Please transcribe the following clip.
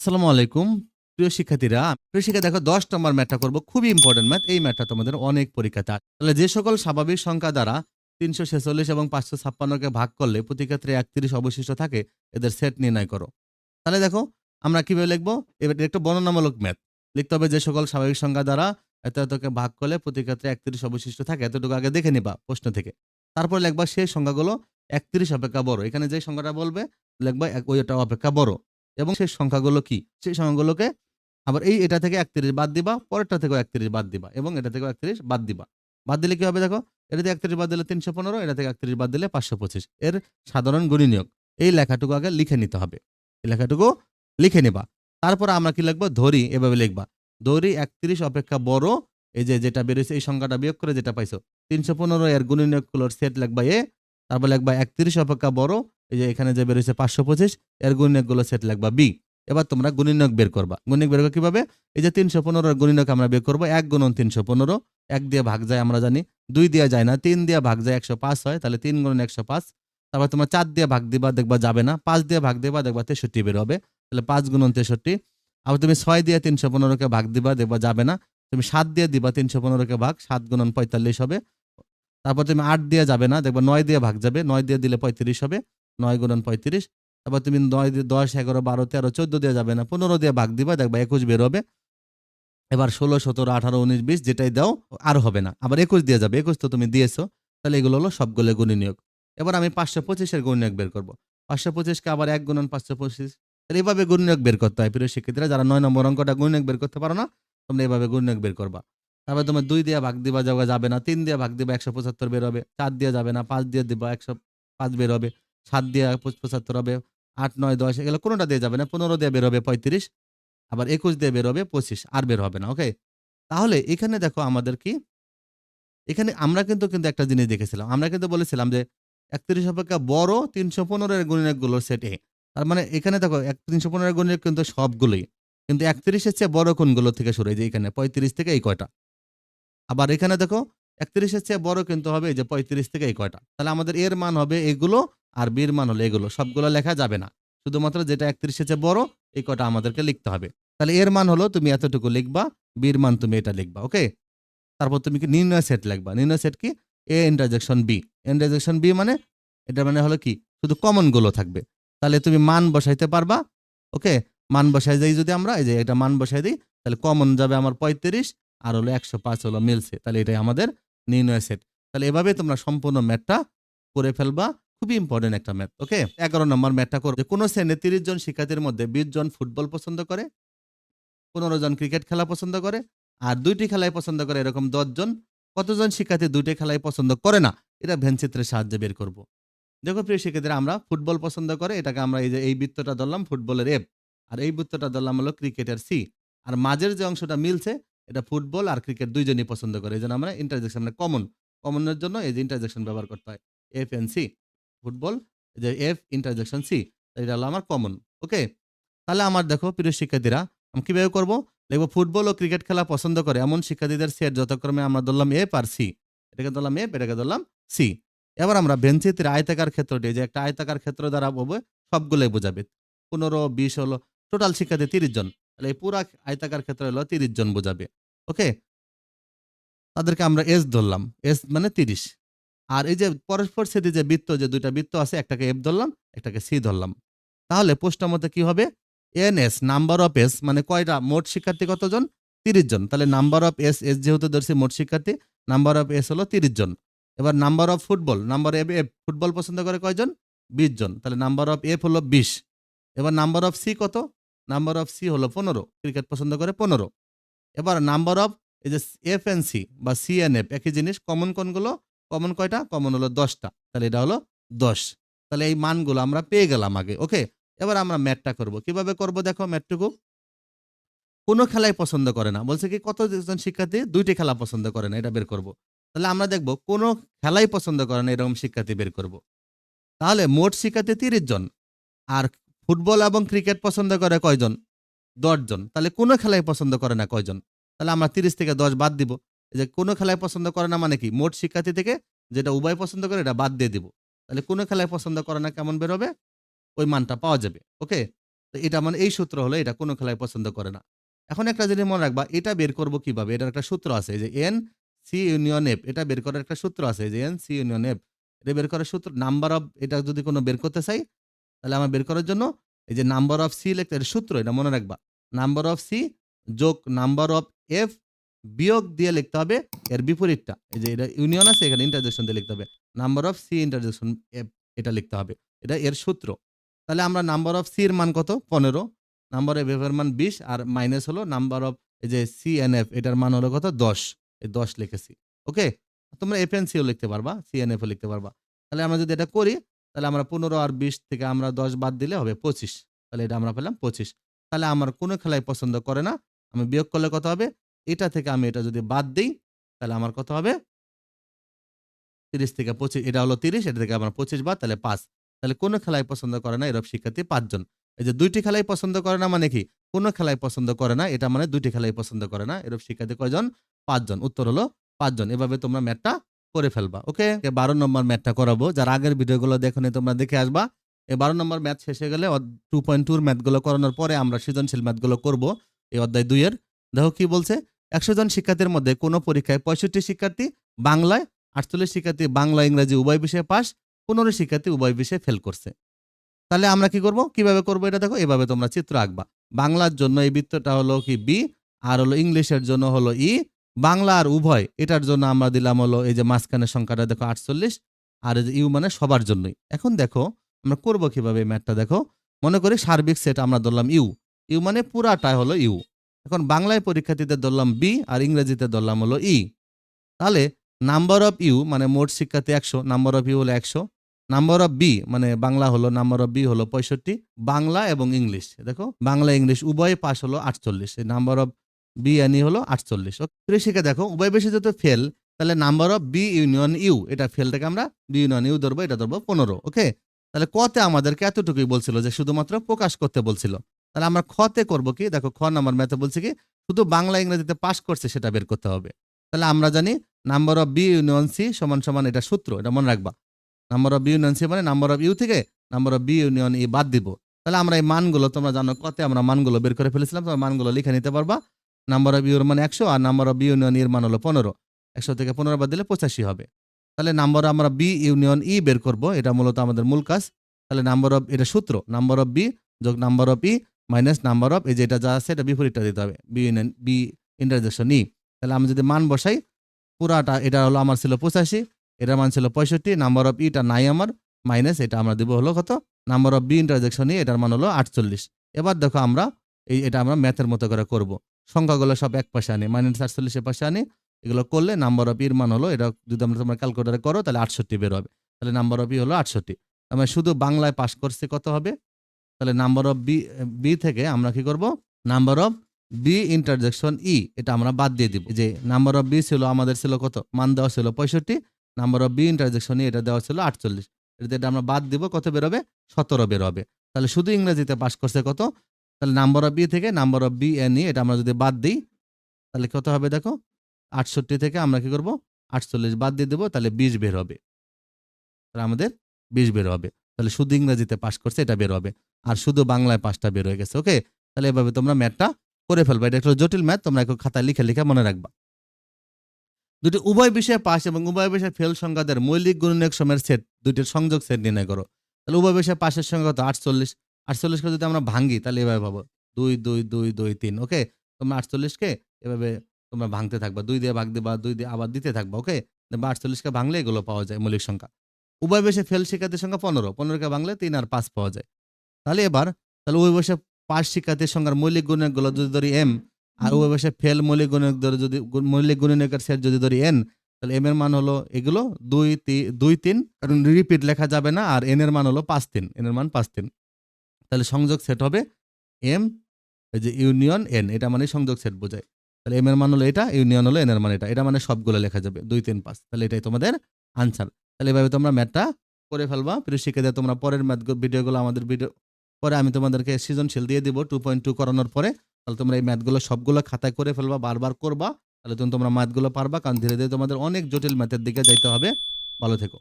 আসসালামু আলাইকুম। প্রিয় শিক্ষার্থীরা, প্রিয় শিক্ষা দেখো, দশ নম্বর ম্যাথটা করব। খুবই ইম্পর্টেন্ট ম্যাথ। এই ম্যাথটা তোমাদের অনেক পরীক্ষাতে তাহলে যে সকল স্বাভাবিক সংখ্যা দ্বারা তিনশো ছেচল্লিশ এবং পাঁচশো ছাপ্পান্নকে ভাগ করলে প্রতি ক্ষেত্রে একত্রিশ অবশিষ্ট থাকে, এদের সেট নির্ণয় করো। তাহলে দেখো, আমরা কীভাবে লিখব? এবার একটা বর্ণনামূলক ম্যাথ। লিখতে হবে যে সকল স্বাভাবিক সংখ্যা দ্বারা এত এতকে ভাগ করলে প্রতি ক্ষেত্রে একত্রিশ অবশিষ্ট থাকে। এতটুকু আগে দেখে নিবা প্রশ্ন থেকে। তারপর লিখবা সেই সংখ্যাগুলো একত্রিশ অপেক্ষা বড়। এখানে যে সংখ্যাটা বলবে, লিখবা ওইটা অপেক্ষা বড়। এবং সেই সংখ্যাগুলো কি? সেই সংখ্যাগুলোকে আবার এই এটা থেকে একত্রিশ বাদ দিবা, পরেরটা থেকেও একত্রিশ বাদ দিবা এবং এটা থেকেও একত্রিশ বাদ দিবা। বাদ দিলে কি হবে দেখো? এটা থেকে একত্রিশ বাদ দিলে তিনশো পনেরো, এটা থেকে একত্রিশ বাদ দিলে পাঁচশো পঁচিশ। এর সাধারণ গুণনীয়ক। এই লেখাটুকু আগে লিখে নিতে হবে। এই লেখাটুকু লিখে নিবা। তারপর আমরা কি লিখব? ধরি, এভাবে লিখবা। ধরি একত্রিশ অপেক্ষা বড়, এই যে যেটা বেরোছে এই সংখ্যাটা বিয়োগ করে যেটা পাইছো। তিনশো পনেরো এর গুণনীয়কগুলোর সেট লিখবা এ, তারপর লিখবা একত্রিশ অপেক্ষা বড় এই যে এখানে যে বেরোছে পাঁচশো পঁচিশ, এর গুণনীয়কগুলো সেট লিখবা বি এবার তোমরা গুণনীয়ক বের করবা। গুণনীয়ক বের করবা কীভাবে? এই যে তিনশো পনেরোর গুণনীয়ক আমরা বের করব, এক গুণন তিনশো পনেরো, এক দিয়ে ভাগ যায় আমরা জানি, দুই দিয়ে যায় না, তিন দিয়ে ভাগ যায় একশো পাঁচ হয়, তাহলে তিন গুণন একশো পাঁচ। তারপর তোমার চার দিয়ে ভাগ দিবা, দেখবা যাবে না, পাঁচ দিয়ে ভাগ দিবা, দেখবা তেষট্টি বের হবে, তাহলে পাঁচ গুণন তেষট্টি। আবার তুমি ছয় দিয়ে তিনশো পনেরোকে ভাগ দিবা, দেখবা যাবে না, তুমি সাত দিয়ে দিবা তিনশো পনেরোকে ভাগ, সাত গুণন পঁয়তাল্লিশ হবে। তারপর তুমি আট দিয়ে যাবে না, দেখবা নয় দিয়ে ভাগ যাবে, নয় দিয়ে দিলে পঁয়ত্রিশ হবে। নয় গুণন পঁয়ত্রিশ। তারপর তুমি নয় দিয়ে দশ, এগারো, বারো, তেরো, চোদ্দ দিয়ে যাবে না, পনেরো দিয়ে ভাগ দিবা, দেখবা একুশ বেরোবে এবার ষোলো, সতেরো, আঠারো, উনিশ, বিশ যেটাই দাও, আর হবে না। আবার একুশ দিয়ে যাবে, একুশ তো তুমি দিয়েছ, তাহলে এগুলো হলো সবগুলো গুণনীয়ক। এবার আমি পাঁচশো পঁচিশের গুণনীয়ক বের করব। পাঁচশো পঁচিশকে আবার এক গুণন পাঁচশো পঁচিশ, তাহলে এভাবে গুণনীয়ক বের করতে হয়, প্রিয় শিক্ষার্থীরা। যারা নয় নম্বর অঙ্কটা গুণনীয়ক বের করতে পারো না, তোমরা এভাবে গুণনীয়ক বের করবা। তারপর তোমার দুই দিয়ে ভাগ দিবা, যাওয়া যাবে না, তিন দিয়ে ভাগ দিবা, একশো পঁচাত্তর বের হবে, চার দিয়ে যাবে না, পাঁচ দিয়ে দিবা, একশো পাঁচ বের হবে। সাত দিয়ে পঁচাত্তর হবে, আট, নয়, দশ, এগুলো কোনোটা দিয়ে যাবে না, পনেরো দিয়ে বের হবে পঁয়ত্রিশ, আবার একুশ দিয়ে বের হবে পঁচিশ, আর বের হবে না, ওকে? তাহলে এখানে দেখো আমাদের কি? এখানে আমরা কিন্তু কিন্তু একটা জিনিস দেখেছিলাম, আমরা কিন্তু বলেছিলাম যে একত্রিশ অপেক্ষা বড় তিনশো পনেরোর গুণিনকগুলোর সেট এ, তার মানে এখানে দেখো এক, তিনশো পনেরো গুণিনক কিন্তু সবগুলোই, কিন্তু একত্রিশের চেয়ে বড় কোনগুলো থেকে শুরু হয় যে এখানে, পঁয়ত্রিশ থেকে এই কয়টা? আবার এখানে দেখো একত্রিশের চেয়ে বড় কিন্তু হবে যে পঁয়ত্রিশ থেকে এই কয়টা, তাহলে আমাদের এর মান হবে এগুলো আর বীর মান হলো এগুলো, সবগুলো লেখা যাবে না। শুধুমাত্র যেটা একত্রিশের চেয়ে বড়, এই কটা আমাদেরকে লিখতে হবে। তাহলে এর মান হলো তুমি এতটুকু লিখবা, বীর মান তুমি এটা লিখবা, ওকে? তারপর তুমি কি নির্ণয় সেট লিখবা। নির্ণয় সেট কি? A intersection B intersection B মানে এটা মানে হলো কি? শুধু কমনগুলো থাকবে। তাহলে তুমি মান বসাইতে পারবা, ওকে? মান বসাই যাই যদি আমরা, এই যে এটা মান বসাই দিই, তাহলে কমন যাবে আমার পঁয়ত্রিশ, আর হলো একশো পাঁচ হলো মিলছে। তাহলে এটাই আমাদের নির্ণয় সেট। তাহলে এভাবে তোমরা সম্পূর্ণ ম্যাথটা করে ফেলবা খুবই ইম্পর্টেন্ট একটা ম্যাথ ওকে এগারো নম্বর ম্যাথটা করবে কোন শ্রেণি তিরিশ জন শিক্ষার্থীর মধ্যে বিশ জন ফুটবল পছন্দ করে, পনেরো জন ক্রিকেট খেলা পছন্দ করে, আর দুইটি খেলায় পছন্দ করে এরকম জন, কতজন শিক্ষার্থী দুইটি খেলায় পছন্দ করে না, এটা ভেনচিত্রের সাহায্যে বের করব। দেখো প্রিয় শিক্ষার্থীরা, আমরা ফুটবল পছন্দ করে, এটাকে আমরা এই যে, এই বৃত্তটা ধরলাম ফুটবলের এফ আর এই বৃত্তটা ধরলাম হলো ক্রিকেটের সি আর মাঝের যে অংশটা মিলছে, এটা ফুটবল আর ক্রিকেট দুইজনই পছন্দ করে, এই জন্য আমরা ইন্টারজেকশন মানে কমন কমনের জন্য এই যে ইন্টারজেকশন ব্যবহার করতে হয় এফ এন সি ফুটবল যে এফ ইন্টারজেকশন সি এটা হলো আমার কমন ওকে তাহলে আমার দেখো, প্রিয় শিক্ষার্থীরা, আমি কীভাবে করব? দেখব ফুটবল ও ক্রিকেট খেলা পছন্দ করে এমন শিক্ষার্থীদের সেট যথাক্রমে আমরা ধরলাম এফ আর সি এটাকে ধরলাম এফ এটাকে ধরলাম সি এবার আমরা বেঞ্চিতের আয়তাকার ক্ষেত্রটি যে একটা আয়তাকার ক্ষেত্র দ্বারা বলব, সবগুলোই বোঝাবে। পনেরো, বিশ হলো টোটাল শিক্ষার্থী তিরিশ জন, তাহলে এই পুরা আয়তাকার ক্ষেত্র হলো তিরিশ জন বোঝাবে ওকে তাদেরকে আমরা এস ধরলাম এস মানে তিরিশ। আর এই যে পরস্পর সেটি যে বৃত্ত, যে দুইটা বৃত্ত আছে, একটাকে এফ ধরলাম, একটাকে সি ধরলাম। তাহলে পোস্টার মতে কি হবে? N S number of S মানে কয়টা? মোট শিক্ষার্থী কতজন? তিরিশ জন। তাহলে নাম্বার অফ এস এস যেহেতু ধরছি মোট শিক্ষার্থী নাম্বার অফ এস হলো তিরিশ জন। এবার number of football number F F football পছন্দ করে কয়জন? বিশ জন। তাহলে নাম্বার অফ এফ হলো বিশ। এবার নাম্বার অফ সি কত? নাম্বার অফ সি হলো পনেরো। ক্রিকেট পছন্দ করে পনেরো। এবার নাম্বার অফ এই যে এফ এন সি বা সি এন এফ একই জিনিস কমন কোনগুলো? কমন কয়টা? কমন হলো দশটা। তাহলে এটা হলো দশ। তাহলে এই মানগুলো আমরা পেয়ে গেলাম আগে, ওকে? এবার আমরা ম্যাটটা করব। কীভাবে করব দেখো ম্যাটটুকু কোনো খেলাই পছন্দ করে না। বলছে কি কতজন শিক্ষার্থী দুইটি খেলা পছন্দ করে না, এটা বের করব। তাহলে আমরা দেখব কোনো খেলাই পছন্দ করে না, এরকম শিক্ষার্থী বের করব। তাহলে মোট শিক্ষার্থী তিরিশ জন, আর ফুটবল এবং ক্রিকেট পছন্দ করে কয়জন? দশজন তাহলে কোনো খেলাই পছন্দ করে না কয়জন? তাহলে আমরা তিরিশ থেকে দশ বাদ দিব। যে কোনো খেলায় পছন্দ করে না মানে কি? মোট শিক্ষার্থী থেকে যেটা উভয় পছন্দ করে এটা বাদ দিয়ে দিব। তাহলে কোনো খেলায় পছন্দ করে না কেমন বেরোবে ওই মানটা পাওয়া যাবে, ওকে? তো এটা মানে এই সূত্র হলো এটা কোনো খেলায় পছন্দ করে না। এখন একটা জিনিস মনে রাখবা, এটা বের করব কীভাবে? এটার একটা সূত্র আছে যে এন সি ইউনিয়ন এফ, এটা বের করার একটা সূত্র আছে যে এন সি ইউনিয়ন এফ, এটা বের করার সূত্র, নাম্বার অফ এটা যদি কোনো বের করতে চাই, তাহলে আমার বের করার জন্য এই যে নাম্বার অফ সি লিখতে সূত্র, এটা মনে রাখবা। নাম্বার অফ সি যোগ নাম্বার অফ এফ বিয়োগ দিয়ে লিখতে হবে এর বিপরীতটা। এই যে এটা ইউনিয়ন আছে, এখানে ইন্টারজেকশন দিয়ে লিখতে হবে। নাম্বার অফ সি ইন্টারজেকশন এটা লিখতে হবে। এটা এর সূত্র। তাহলে আমরা নাম্বার অফ সি এর মান কত? পনেরো। নাম্বার অফ এফ এর মান বিশ আর মাইনাস হলো নাম্বার অফ এই যে সি এন এফ এটার মান হলো কত? দশ। এই দশ লিখেছি। ওকে? তোমরা এফ এন সিও লিখতে পারবা সি এন এফও লিখতে পারবা। তাহলে আমরা যদি এটা করি, তাহলে আমরা পনেরো আর বিশ থেকে আমরা দশ বাদ দিলে হবে পঁচিশ। তাহলে এটা আমরা পেলাম পঁচিশ। তাহলে আমার কোনো খেলায় পছন্দ করে না। আমি বিয়োগ করলে কত হবে? এটা থেকে আমি এটা যদি বাদ দিই, তাহলে আমার কত হবে? তিরিশ থেকে পঁচিশ, এটা হলো তিরিশ, এটা থেকে আমার পঁচিশ বাদ, তাহলে পাঁচ। তাহলে কোনো খেলায় পছন্দ করে না এরব শিক্ষার্থী পাঁচজন। এই যে দুইটি খেলাই পছন্দ করে না মানে কি? কোনো খেলায় পছন্দ করে না, এটা মানে দুইটি খেলাই পছন্দ করে না এরব শিক্ষার্থী কয়জন? পাঁচজন। উত্তর হলো পাঁচজন। এভাবে তোমরা ম্যাথটা করে ফেলবা, ওকে? বারো নম্বর ম্যাথটা করাবো। যার আগের ভিডিওগুলো দেখো তোমরা দেখে আসবা। এই বারো নম্বর ম্যাথ শেষে গেলে টু পয়েন্ট টুর ম্যাথগুলো করানোর পরে আমরা সৃজনশীল ম্যাথগুলো করব এই অধ্যায় দুইয়ের। দেখো কি বলছে? একশো জন শিক্ষার্থীর মধ্যে কোনো পরীক্ষায় পঁয়ষট্টি শিক্ষার্থী বাংলায়, আটচল্লিশ শিক্ষার্থী বাংলা, ইংরাজি, উভয় বিষয়ে পাস, পনেরো শিক্ষার্থী উভয় বিষয়ে ফেল করছে। তাহলে আমরা কি করব? কীভাবে করব এটা দেখো, এভাবে তোমরা চিত্র আঁকবা। বাংলার জন্য এই বৃত্তটা হলো কি বি আর হলো ইংলিশের জন্য হলো ই বাংলা আর উভয়, এটার জন্য আমরা দিলাম হলো এই যে মাঝখানের সংখ্যাটা দেখো আটচল্লিশ, আর এই যে ইউ মানে সবার জন্যই। এখন দেখো, আমরা করব কীভাবে এই ম্যাথটা দেখো। মনে করি সার্বিক সেট আমরা ধরলাম ইউ ইউ মানে পুরাটাই হলো ইউ এখন বাংলায় পরীক্ষার্থীদের ধরলাম বি আর ইংরেজিতে ধরলাম হলো ই তাহলে নাম্বার অফ ইউ মানে মোট শিক্ষার্থী একশো নাম্বার অফ ইউ হলো একশো নাম্বার অফ বি মানে বাংলা হলো নাম্বার অফ বি হলো পঁয়ষট্টি, বাংলা এবং ইংলিশ। দেখো, বাংলা, ইংলিশ উভয় পাশ হলো আটচল্লিশ number of B N E হলো আটচল্লিশ। শিখে দেখো, উভয় বেশি যত ফেল তাহলে number of B union U এটা ফেলটাকে আমরা বি ইউনিয়ন ইউ ধরবো, এটা ধরবো পনেরো ওকে তাহলে কতে আমাদেরকে এতটুকুই বলছিল যে শুধুমাত্র প্রকাশ করতে বলছিল। তাহলে আমরা খতে করব কি? দেখো খ নাম্বার ম্যাথে বলছে কি, শুধু বাংলা ইংরেজিতে পাশ করছে সেটা বের করতে হবে। তাহলে আমরা জানি number of B union C সমান সমান এটা সূত্র, এটা মনে রাখবা। Number of B union C মানে নাম্বার অফ ইউ থেকে number of B union E বাদ দিব। তাহলে আমরা এই মানগুলো, তোমরা জানো কতে আমরা মানগুলো বের করে ফেলেছিলাম, তোমরা মানগুলো লিখে নিতে পারবা। নাম্বার অফ ইউর মানে একশো আর নাম্বার অফ বি ইউনিয়ন ইর মান হলো পনেরো। একশো থেকে পনেরো বাদ দিলে পঁচাশি হবে। তাহলে নাম্বার আমরা বি ইউনিয়ন ই বের করব, এটা মূলত আমাদের মূল কাজ। তাহলে নাম্বার অফ এটা সূত্র নাম্বার অফ বি যোগ number of E minus number of এই যে এটা যা আছে, এটা বিপরীতটা দিতে হবে। বি বি ইন্টারজেকশন ই তাহলে আমি যদি মান বসাই, পুরাটা, এটা হলো আমার ছিল পঁচাশি, এটার মান ছিল পঁয়ষট্টি নাম্বার অফ ইটা নাই আমার মাইনাস এটা আমরা দিব হলো কত? Number of B intersection E এটার মান হলো আটচল্লিশ। এবার দেখো আমরা, এই এটা আমরা ম্যাথের মতো করে করব। সংখ্যাগুলো সব এক পাশে আনি মাইনাস আটচল্লিশের পাশে আনি, এগুলো করলে নাম্বার অফ ইর মান হলো, এটা যদি আমরা তোমরা ক্যালকুলেটারে করো, তাহলে আটষট্টি বের হবে। তাহলে নাম্বার অফ ই হলো আটষট্টি। আমরা শুধু বাংলায় পাস করছে কত হবে? তাহলে নাম্বার অফ বি বি থেকে আমরা কি করব? Number of B intersection E এটা আমরা বাদ দিয়ে দিব। যে নাম্বার অফ বি ছিল আমাদের ছিল কত? মান দেওয়া ছিল পঁয়ষট্টি number of B intersection E এটা দেওয়া ছিল আটচল্লিশ। এটা এটা আমরা বাদ দিব, কত বেরোবে সতেরো বেরোবে তাহলে শুধু ইংরেজিতে পাস করছে কত? তাহলে নাম্বার অফ বি থেকে number of B N E এটা আমরা যদি বাদ দিই, তাহলে কত হবে দেখো? আটষট্টি থেকে আমরা কি করব? আটচল্লিশ বাদ দিয়ে দেবো, তাহলে বিশ বের হবে। তাহলে আমাদের বিশ বের হবে। তাহলে শুধু ইংরেজিতে পাস করছে, এটা বের হবে। আর শুধু বাংলায় পাসটা বের হয়ে গেছে ওকে তাহলে এভাবে তোমরা ম্যাথটা করে ফেলবে। এটা একটা জটিল ম্যাথ তোমরা একটু খাতায় লিখে লিখে মনে রাখবা। দুটি উভয় বিষয়ে পাস এবং উভয় বিষয়ে ফেল সংখ্যাদের মৌলিক গুণনীয়ক সময়ের সেট, দুটির সংযোগ সেট নির্ণয় করো। তাহলে উভয় বিষয়ে পাশের সংখ্যা কত? আটচল্লিশ। আটচল্লিশকে যদি আমরা ভাঙি তাহলে এভাবে পাবো দুই দুই দুই দুই, তিন ওকে তোমরা আটচল্লিশকে এভাবে তোমরা ভাঙতে থাকবা। দুই দিয়ে ভাগ দিবা, দুই দিয়ে আবার দিতে থাকবা ওকে বা আটচল্লিশকে ভাঙলে এগুলো পাওয়া যায় মৌলিক সংখ্যা। উভয় বয়সে ফেল শিক্ষার্থীর সংখ্যা পনেরো। পনেরোকে ভাঙলে তিন আর পাঁচ পাওয়া যায়। তাহলে এবার, তাহলে উভয় বয়সে পাঁচ শিক্ষার্থীর সংখ্যার মৌলিক গুণকগুলো যদি ধরি এম আর উভয় বয়সে ফেল মৌলিক গুণক ধরে যদি, মৌলিক গুণনীয়কের সেট যদি ধরি এন তাহলে এম এর মান হলো এগুলো দুই দুই তিন, কারণ রিপিট লেখা যাবে না, আর এন এর মান হলো পাঁচ তিন এন এর মান পাঁচ তিন। তাহলে সংযোগ সেট হবে এম এই যে ইউনিয়ন এন এটা মানে সংযোগ সেট বোঝায়। তাহলে এম এর মান হলো এটা ইউনিয়ন হলো এন এর মান এটা এটা মানে সবগুলো লেখা যাবে, দুই তিন পাঁচ। তাহলে এটাই তোমাদের আনসার। তাহলে এভাবে তোমরা ম্যাথটা করে ফেলবা। প্রিয় শিক্ষার্থী তোমরা পরের ম্যাথ ভিডিওগুলো আমাদের ভিডিও পরে আমি তোমাদেরকে সৃজনশীল দিয়ে দিব টু পয়েন্ট টু করানোর পরে। তাহলে তোমরা এই ম্যাথগুলো সবগুলো খাতায় করে ফেলবা, বারবার করবা। তাহলে তুমি তোমরা ম্যাথগুলো পারবা, কারণ ধীরে ধীরে তোমাদের অনেক জটিল ম্যাথের দিকে যাইতে হবে। ভালো থেকো।